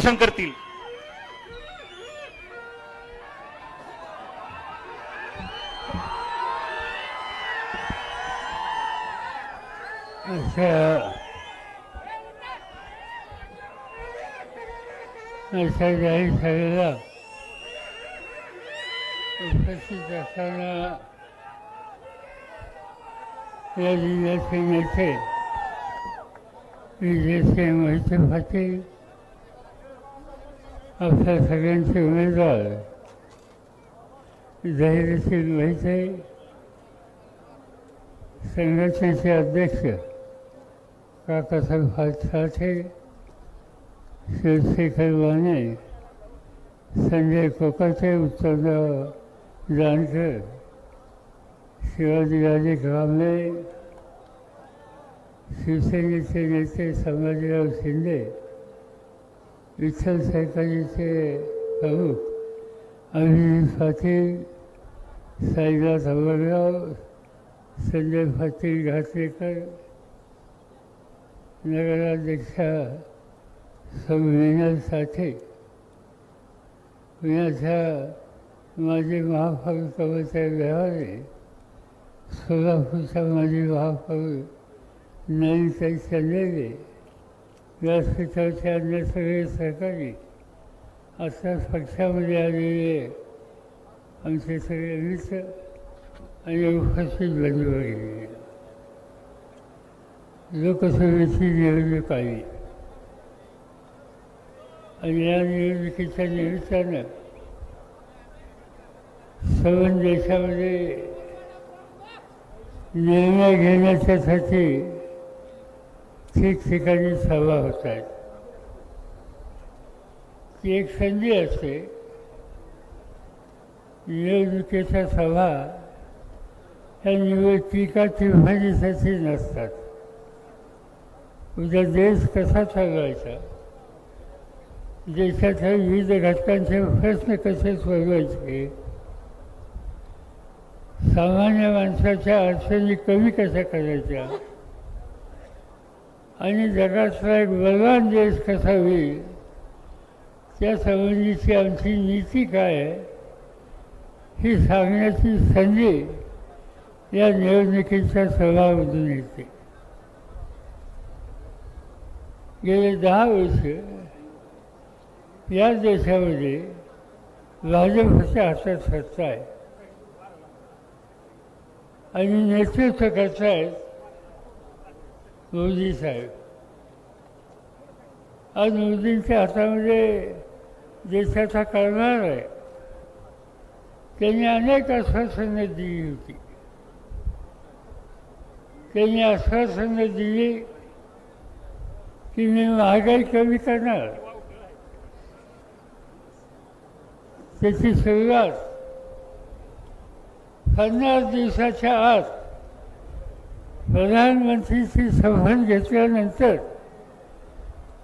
मार्गदर्शन करतील. जाहीर सभेला उपस्थित असताना या जिल्ह्याचे नेते विजयसिंह मोहिते पाटील अशा सगळ्यांचे उमेदवार धैर्यसिंग मोहिते संघटनेचे अध्यक्ष काकासाहेब साठे शिवशेखर वाने संजय कोकाटे उत्तमराव जानकर शिवाजीराजे कांबळे शिवसेनेचे नेते संभाजीराव शिंदे विठ्ठल सायकाजीचे प्रमुख अभिजित पाटील साईनाथ अमरराव संजय पाटील घाटलेकर नगराध्यक्षा संविनल साठे. पुण्याच्या माजी महापौर कविता व्यवहारे सोलापूरच्या माजी महापौर नळीताई चंदेले व्यासपीठाचे अन्य सगळे सहकारी आत्ताच पक्षामध्ये आलेले आमचे सगळे मित्र आणि उपस्थित बंधू वगैरे लोकसभेची निवडणूक आली. आणि या निवडणुकीच्या निमित्तानं सर्व देशामध्ये निर्णय घेण्याच्यासाठी ठिकठिकाणी सभा होत आहेत ती एक संधी असते. निवडणुकीच्या सभा ह्या निवडणुका टिप्पणीसाठी नसतात. उद्या देश कसा चालवायचा? देशाच्या विविध घटकांचे प्रश्न कसे सोडवायचे? सामान्य माणसाच्या अडचणी कमी कशा करायच्या? आणि जगातला एक बलवान देश कसा होईल? त्या संबंधीची आमची नीती काय आहे? ही सांगण्याची संधी या निवडणुकीच्या सभामधून येते. गेले दहा वर्ष या देशामध्ये भाजपच्या हातात सत्ता आहे. आणि नेतृत्व करतायत मोदी साहेब. आज मोदींच्या हातामध्ये देशाचा करणार आहे. त्यांनी अनेक आश्वासनं दिली होती. त्यांनी आश्वासनं दिली की मी महागाई कमी करणार. त्याची सुरुवात पन्नास दिवसाच्या आत प्रधानमंत्रीची शपथ घेतल्यानंतर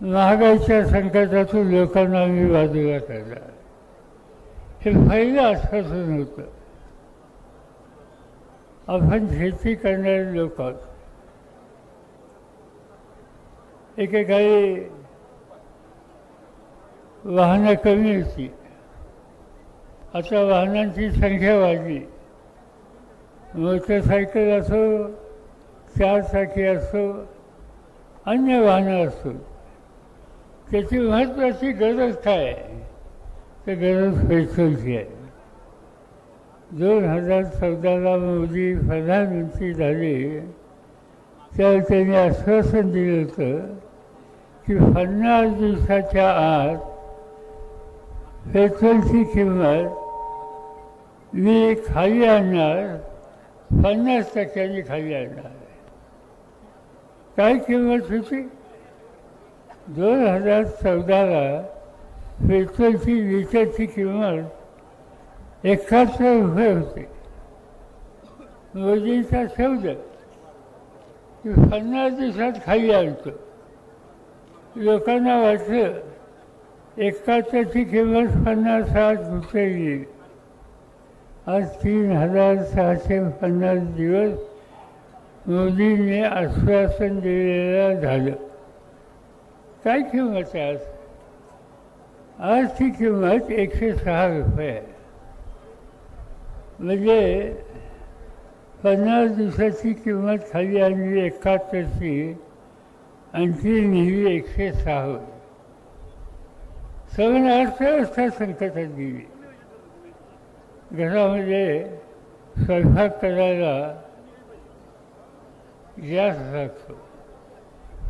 महागाईच्या संकटातून लोकांना मी बाजूला काढला. हे पहिलं आश्वासन होतं. आपण शेती करणारे लोक आहोत. एकेकाळी वाहनं कमी होती. आता वाहनांची संख्या वाढली. मोटरसायकल असो त्यासाठी असो अन्य वाहनं असो त्याची महत्त्वाची गरज काय आहे? तर गरज पेट्रोलची आहे. दोन हजार चौदाला मोदी प्रधानमंत्री झाले तर त्यांनी आश्वासन दिलं होतं की पन्नास दिवसाच्या आत पेट्रोलची किंमत मी खाली आणणार पन्नास टक्क्यांनी खाली आणणार. काय किंमत होती? दोन हजार चौदाला पेट्रोलची लिटरची किंमत एकाहत्तर रुपये होते. मोदींचा शब्द की पन्नास दिवसात खाली आणतो. लोकांना वाटलं एकाहत्तरची किंमत पन्नास सात रुपये येईल. आज तीन हजार सहाशे पन्नास दिवस मोदींनी आश्वासन दिलेलं झालं. काय किंमत आहे आज? आजची किंमत एकशे सहा रुपये आहे. म्हणजे पन्नास दिवसाची किंमत खाली आणली एकाहत्तरची आणखी नेहमी एकशे सहा. होती सगळं अर्थव्यवस्था संकटात गेली. घरामध्ये स्वयंपाक करायला गॅस लागतो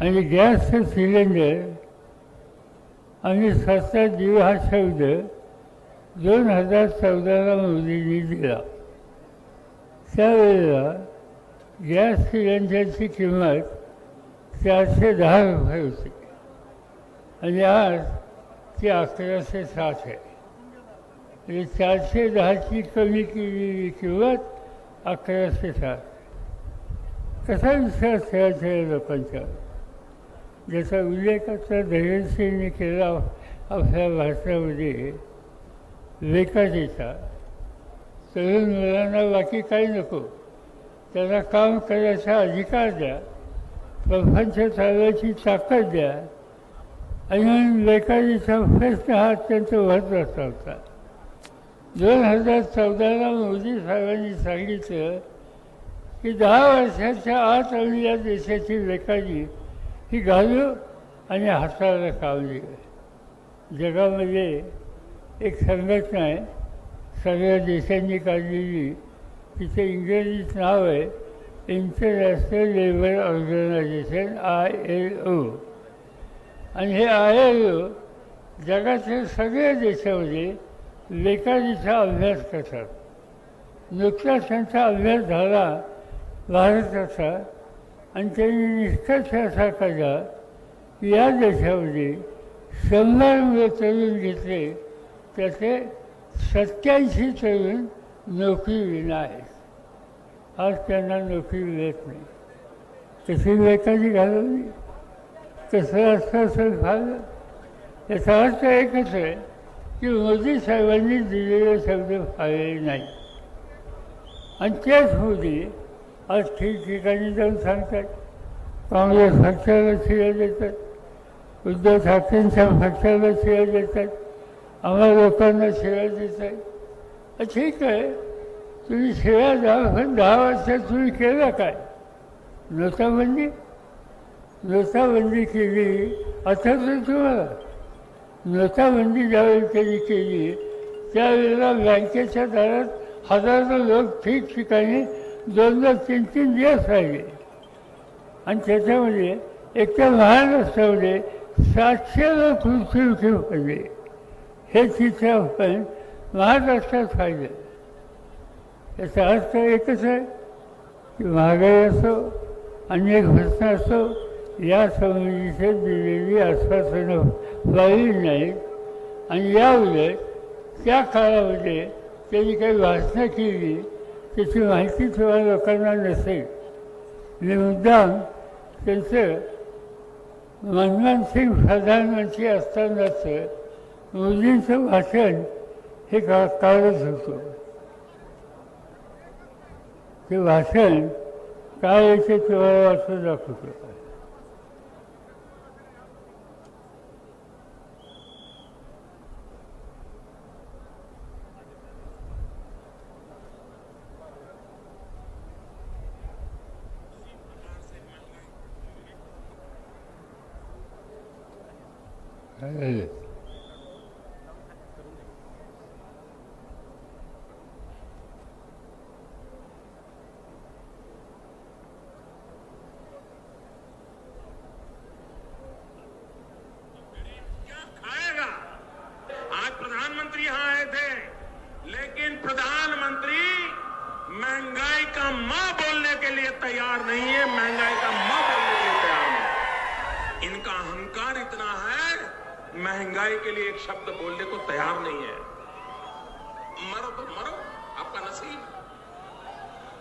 आणि गॅसचं सिलेंडर आणि स्वतः जीव हा शब्द दोन हजार चौदाला मोदींनी दिला. त्यावेळेला गॅस सिलेंडरची किंमत चारशे दहा रुपये होती. आणि आज ती अकराशे साठ आहे. म्हणजे चारशे दहाची कमी केलेली किंमत अकराशे साठ. कसा विश्वास ठेवायचा या लोकांच्या ज्याचा उल्लेख आता धैर्यसिंहने केला आपल्या भाषणामध्ये विकासाचा तरुण मुलांना बाकी काही नको. त्याला काम करायचा अधिकार द्या प्रपंच चालवायची ताकद द्या. आणि बेकारीचा प्रश्न हा अत्यंत महत्त्वाचा होता. दोन हजार चौदाला मोदी साहेबांनी सांगितलं की दहा वर्षाच्या आत आम्ही या देशाची बेकारी ही घालू आणि हाताला कावली. जगामध्ये एक संघटना आहे. सगळ्या देशांनी काढलेली. तिचं इंग्रजीत नाव आहे. International labour organisation I L O आणि हे आय एल ओ जगातील सगळ्या देशामध्ये बेकारीचा अभ्यास करतात. नुकताच त्यांचा अभ्यास झाला. भारताचा आणि त्यांनी निष्कर्ष असा काढला की या देशामध्ये शंभर मुलं तरुण घेतले त्याचे सत्याऐंशी तरुण नोकरी विना आहेत. आज त्यांना नोकरी मिळत नाही. तशी वेताची घालवली. तसं असं असं झालं. याचा अर्थ एकच आहे की मोदी साहेबांनी दिलेले शब्द पाळले नाही आणि त्याच मोदी आज ठिकठिकाणी जाऊन सांगतात. काँग्रेस पक्षाला शिव्या देतात. उद्धव ठाकरेंच्या पक्षाला शिव्या देतात. आम्हाला लोकांना शिव्या देतात. ठीक आहे. तुम्ही शिव्या द्या पण दहा वर्षात तुम्ही केलं काय? नोटाबंदी? नोटाबंदी केली आता तुम्हाला. नोटाबंदी ज्यावेळी त्यांनी केली त्यावेळेला बँकेच्या दारात हजारो लोक ठिकठिकाणी दोन दोन तीन तीन दिवस राहिले. आणि त्याच्यामध्ये एक तर महाराष्ट्रामध्ये सातशे लोक मृत्यूमुखी पडले. हे चित्र आपण महाराष्ट्रात पाहिजे याचा अर्थ एकच आहे की महागाई असो अन्य घटना असो या संबंधीचे दिलेली आश्वासनं व्हावी नाहीत. आणि याउलट त्या काळामध्ये त्यांनी काही भाषणं केली त्याची माहिती तेव्हा लोकांना नसेल. आणि मुद्दाम त्यांचं मनमोहन सिंग प्रधानमंत्री असतानाचं मोदींचं भाषण हे का काढत होतं. ते भाषण काय याचे तुम्हाला वाचून दाखवतो आएगा। आज प्रधानमंत्री यहाँ आए थे लेकिन प्रधानमंत्री महंगाई का मां बोलने के लिए तैयार नहीं है। महंगाई का महँगाई के लिए एक शब्द बोलने को तैयार नहीं है। मरो तो मरो, आपका नसीब।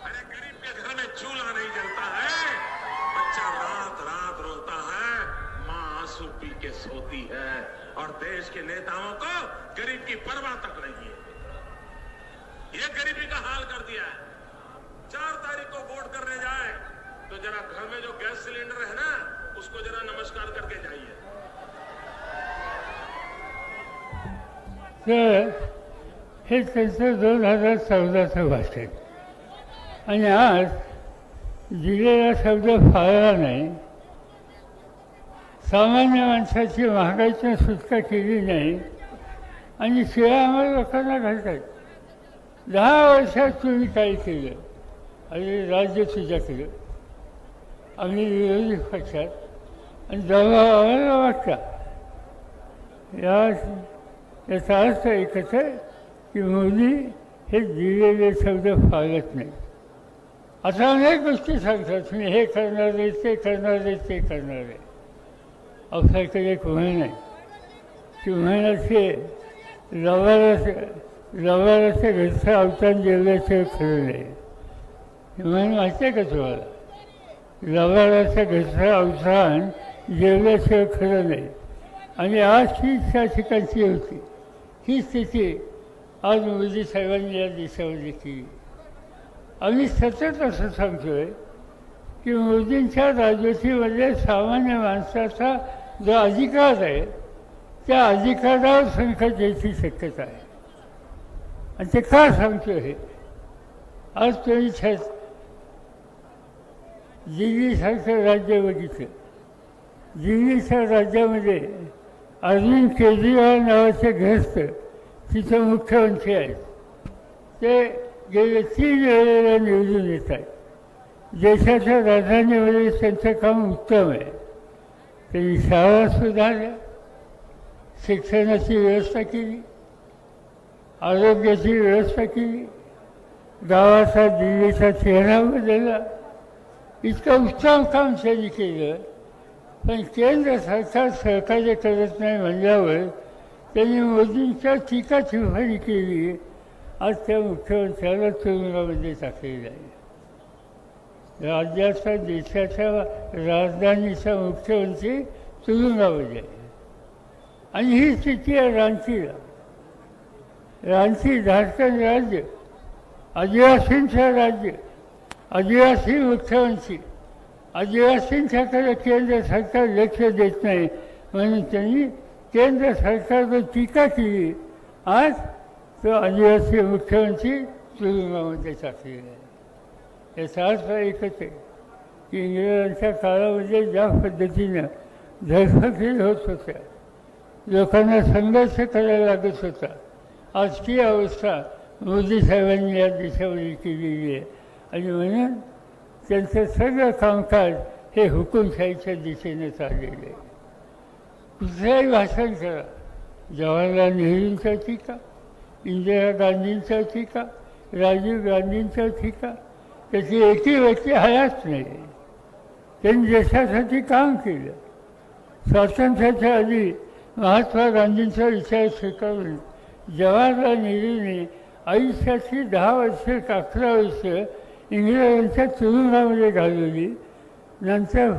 अरे गरीब के घर में चूल्हा नहीं जलता है, बच्चा रात रात रोता है, माँ आँसू पी के सोती है, और देश के नेताओं को गरीब की परवाह तक नहीं है। ये गरीबी का हाल कर दिया है। चार तारीख को वोट करने जाए तो जरा घर में जो गैस सिलेंडर है ना, उसको जरा नमस्कार करके जाइए। तर हे त्यांचं दोन हजार चौदाचं भाषण आणि आज दिलेला शब्द फाळला नाही. सामान्य माणसाची महागाईची सुटका केली नाही. आणि शिवाय आम्हाला लोकांना घालतात. दहा वर्षात तुम्ही काय केलं? आणि राज्य तुझ्याकडं आम्ही विरोधी पक्षात. आणि दबाव आम्हाला वाटता या याचा अर्थ एकच आहे की मोदी हे दिलेले शब्द पाळत नाही आता अनेक गोष्टी सांगतात मी हे करणार आहे ते करणार आहे ते करणार आहे. आपल्याकडे एक म्हण आहे. ती म्हणाचे अशी आहे लवाराचं लवाराचं घरचं अवतान जेवल्याशिवाय खरं नाही. ही म्हण माहिती आहे का तुम्हाला? लवाराचं घरचं अवतान जेवल्याशिवाय खरं नाही. आणि आज ही त्या ठिकाणची होती. ही स्थिती आज मोदी साहेबांनी या देशामध्ये केली आम्ही सतत असं सांगतोय की मोदींच्या राजवटीमध्ये सामान्य माणसाचा जो अधिकार आहे त्या अधिकारावर संकट यायची शक्यता आहे. आणि ते का सांगतो हे? आज तुम्ही छत दिल्लीसारखं राज्य बघितलं. दिल्लीच्या राज्यामध्ये अरविंद केजरीवाल नावाचे ग्रस्त तिथे मुख्यमंत्री आहेत. ते गेले तीन वेळेला निवडून येत आहेत. देशाच्या राजधानीमध्ये म्हणजे त्यांचं काम उत्तम आहे. त्यांनी शाळा सुधारल्या शिक्षणाची व्यवस्था केली आरोग्याची व्यवस्था केली गावाचा दिल्लीचा चेहरा बदलला. इतकं उत्तम काम त्यांनी केलं. पण केंद्र सरकार सहकार्य करत नाही म्हणल्यावर त्यांनी मोदींच्या टीका टिप्पणी केली. आज त्या मुख्यमंत्र्याला तुरुंगामध्ये टाकलेलं आहे. राज्याचा देशाच्या राजधानीचा मुख्यमंत्री तुरुंगामध्ये आहे. आणि ही स्थिती आहे रांचीला. रांची झारखंड राज्य आदिवासींचं राज्य आदिवासी मुख्यमंत्री. आदिवासींच्याकडे केंद्र सरकार लक्ष देत नाही. म्हणून त्यांनी केंद्र सरकारवर टीका केली. आज तो आदिवासी मुख्यमंत्री तुरुंगामध्ये टाकलेला आहे. याचा अर्थ एकच आहे की इंग्रजांच्या काळामध्ये ज्या पद्धतीनं धरफकीर होत होत्या लोकांना संघर्ष करायला लागत होता आज ती अवस्था मोदी साहेबांनी या देशामध्ये केलेली आहे. आणि म्हणून त्यांचं सगळं कामकाज हे हुकुमशाहीच्या दिशेने चाललेलं आहे. कुठलंही भाषण करा जवाहरलाल नेहरूंचा टीका इंदिरा गांधींचा टीका राजीव गांधींचा टीका त्याची एकही व्यक्ती हयाच नाही. त्यांनी देशासाठी काम केलं. स्वातंत्र्याच्या आधी महात्मा गांधींचा विचार स्वीकारून जवाहरलाल नेहरूने आयुष्याची दहा वर्ष अकरा वर्ष इंग्रजांच्या तुरुंगामध्ये घालवली. नंतर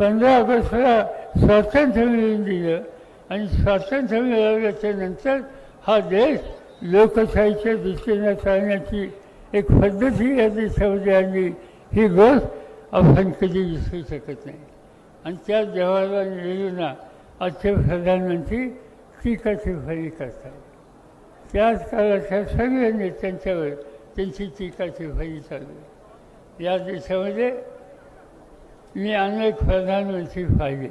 पंधरा ऑगस्टला स्वातंत्र्य मिळवून दिलं. आणि स्वातंत्र्य मिळवल्याच्या नंतर हा देश लोकशाहीच्या दृष्टीने चालण्याची एक पद्धती या देशामध्ये आणली ही गोष्ट आपण कधी विसरू शकत नाही. आणि त्या जवाहरलाल नेहरूंना आजचे प्रधानमंत्री टीका टिप्पणी करतात. त्याच काळाच्या सगळ्या नेत्यांच्यावर त्यांची टीका टिप्पणी चालू आहे. या देशामध्ये मी अनेक प्रधानमंत्री पाहिले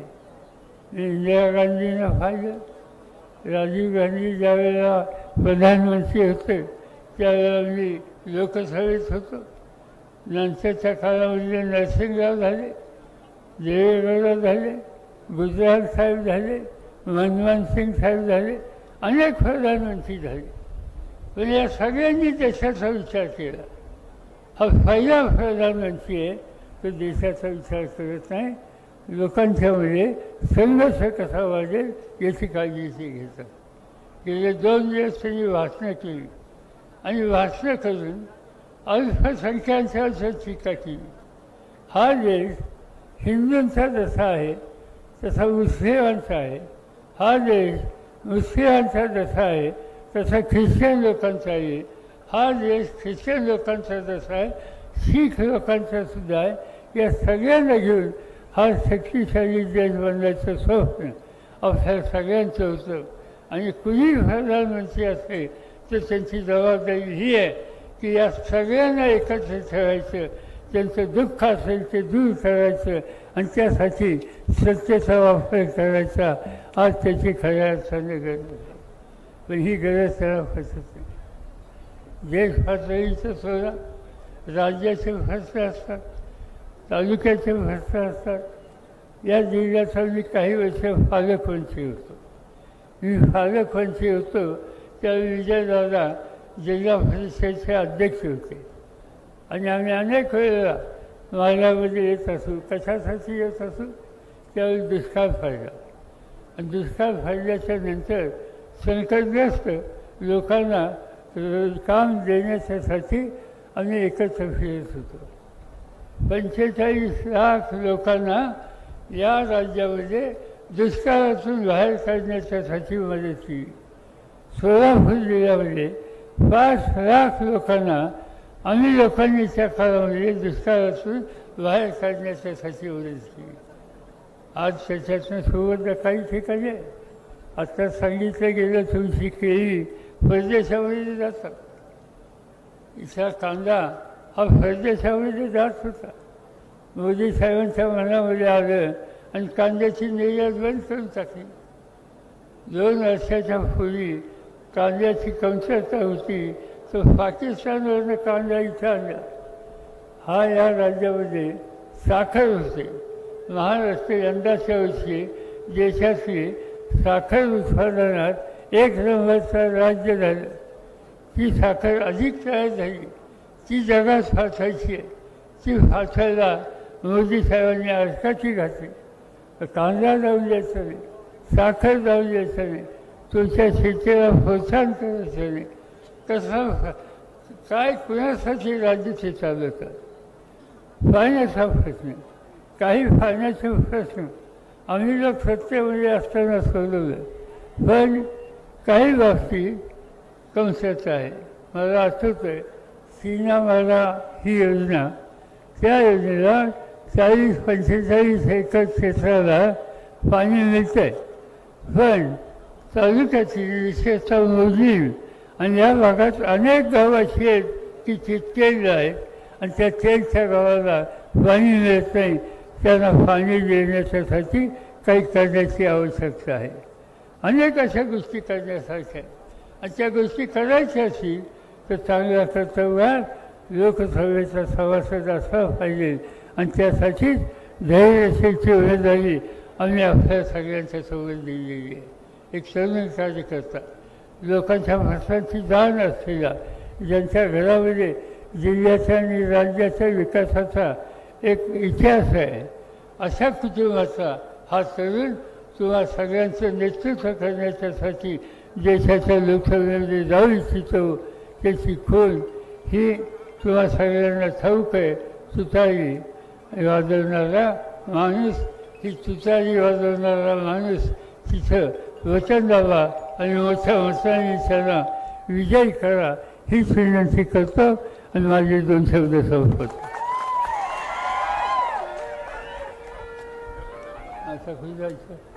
मी इंदिरा गांधींना पाहिलं राजीव गांधी ज्यावेळेला प्रधानमंत्री होते त्यावेळेला मी लोकसभेत होतो. नंतरच्या काळामध्ये नरसिंहराव झाले देवेगौडा झाले गुजरात साहेब झाले मनमोहन सिंग साहेब झाले अनेक प्रधानमंत्री झाले. पण या सगळ्यांनी देशाचा विचार केला. हा पहिला प्रधानमंत्री आहे म्हणजे तो देशाचा विचार करत नाही. लोकांच्यामध्ये संघर्ष कसा वाजेल याची काळजी ते घेतात. गेले दोन दिवस त्यांनी भाषणं केली. आणि भाषणं करून अल्पसंख्याकांच्या टीका केली हा देश हिंदूंचा जसा आहे तसा मुस्लिमांचा आहे. हा देश मुस्लिमांचा जसा आहे तसा ख्रिश्चन लोकांचा आहे. हा देश ख्रिश्चन लोकांचा जसा आहे शीख लोकांचा सुद्धा आहे या सगळ्यांना घेऊन हा शक्तिशाली देश बनण्याचं स्वप्न आपल्या सगळ्यांचं होतं. आणि कुणी प्रधानमंत्री असेल तर त्यांची जबाबदारी ही आहे की या सगळ्यांना एकत्र ठेवायचं त्यांचं दुःख असेल ते दूर करायचं आणि त्यासाठी सत्तेचा वापर करायचा. आज त्याची खऱ्या अर्थाने गरज आहे. पण ही गरज त्याला फसत नाही देश पातळीचं सोडा राज्याचे प्रश्न असतात तालुक्याचे प्रश्न असतात. या जिल्ह्याचा मी काही वर्ष पालकमंत्री होतो. मी पालकमंत्री होतो त्यावेळी विजयदादा जिल्हा परिषदेचे अध्यक्ष होते. आणि आम्ही अनेक वेळेला मार्गामध्ये येत असू कशासाठी येत असू त्यावेळी दुष्काळ फायदा आणि दुष्काळ फायद्याच्या नंतर संकटग्रस्त लोकांना काम देण्याच्यासाठी आम्ही एकत्र फिरत होतो. पंचेचाळीस लाख लोकांना या राज्यामध्ये दुष्काळातून बाहेर काढण्याच्यासाठी मदत केली. सोलापूर जिल्ह्यामध्ये पाच लाख लोकांना आम्ही लोकांनी त्या काळामध्ये दुष्काळातून बाहेर काढण्याच्यासाठी मदत केली. आज त्याच्यातून सुवर्ण काही ठिकाणी आहे. आता सांगितलं गेलं तुमची केळी परदेशामध्ये जातात. इथला कांदा हा परदेशामध्ये जात होता. मोदी साहेबांच्या मनामध्ये आलं आणि कांद्याची निर्यात बंद करून टाकली. दोन वर्षाच्या पूर्वी कांद्याची कमतरता होती तर पाकिस्तानवरनं कांदा इथं आणला हा या राज्यामध्ये साखर होते. महाराष्ट्र यंदाच्या वर्षी देशातली साखर उत्पादनात एक रंगाचं राज्य झालं. ती साखर अधिक तयार झाली. ती जगात फासायची आहे. ती फासायला मोदी साहेबांनी अडकाची घातली. कांदा जाऊ द्यायचा नाही साखर जाऊ द्यायचं नाही तुमच्या शेतीला प्रोत्साहन करायचं नाही कसं काय कुणासाठी राज्य ते चालवतात पाण्याचा प्रश्न. काही पाण्याचे प्रश्न. आम्ही लोक सत्तेमध्ये असताना सोडवलं. पण काही बाबतीत कमतरता आहे. मला आठवतं आहे सीनामाला ही योजना त्या योजनेला चाळीस पंचेचाळीस एकर क्षेत्राला पाणी मिळतं आहे पण तालुक्याची विशेषतः मोजणी आणि या भागात अनेक गावं अशी आहेत की चितकेल आहेत आणि त्या तेलच्या गावाला पाणी मिळत नाही. त्यांना पाणी देण्याच्यासाठी काही करण्याची आवश्यकता आहे. अनेक अशा गोष्टी करण्यासारख्या आणि त्या गोष्टी करायच्या असतील तर चांगला कर्तव्यात लोकसभेचा सभासद असला पाहिजे. आणि त्यासाठीच धैर्यशीलची उमेदवारी आम्ही आपल्या सगळ्यांच्या सोबत दिलेली आहे. एक तरुण कार्यकर्ता लोकांच्या भाषांची जाण असलेला ज्यांच्या घरामध्ये जिल्ह्याच्या आणि राज्याच्या विकासाचा एक इतिहास आहे अशा कुटुंबाचा हा तरुण किंवा सगळ्यांचं नेतृत्व करण्याच्यासाठी देशाच्या लोकसभेमध्ये जाऊ इच्छितो त्याची खून ही किंवा सगळ्यांना ठाऊक आहे. तुतारी वाजवणारा माणूस ही तुतारी वाजवणारा माणूस तिथं वचन द्यावा आणि मोठ्या मताने त्यांना विजय करा हीच विनंती करतो आणि माझे दोन शब्द संपत आता खुश जायचं